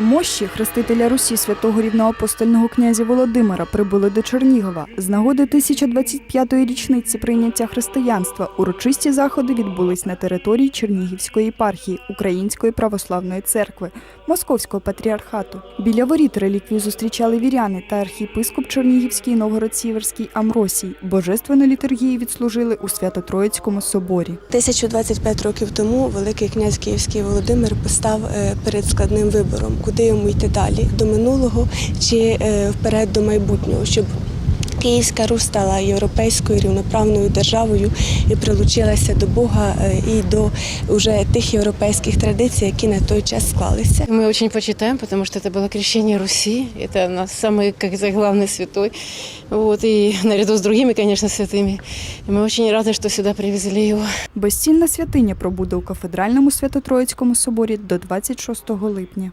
Мощі хрестителя Русі святого рівноапостольного князя Володимира прибули до Чернігова. З нагоди 1025-ї річниці прийняття християнства урочисті заходи відбулись на території Чернігівської єпархії Української православної церкви Московського патріархату. Біля воріт реліквію зустрічали віряни та архієпископ Чернігівський Новгород-Сіверський Амросій. Божественну літургію відслужили у Свято-Троїцькому соборі. 1025 років тому Великий князь Київський Володимир постав е, перед складним вибором, куди йому йти далі до минулого чи е, вперед до майбутнього, щоб Київська Русь стала європейською рівноправною державою і прилучилася до Бога е, і до уже тих європейських традицій, які на той час склалися. Мы очень почитаем, потому что это было крещение Руси. Это наш самый, как сказать, главный святой. Вот, и наряду с другими, конечно, святыми. И мы очень рады, что сюда привезли его. Безцінна святиня пробуде у кафедральному Свято-Троїцькому соборі до 26 липня.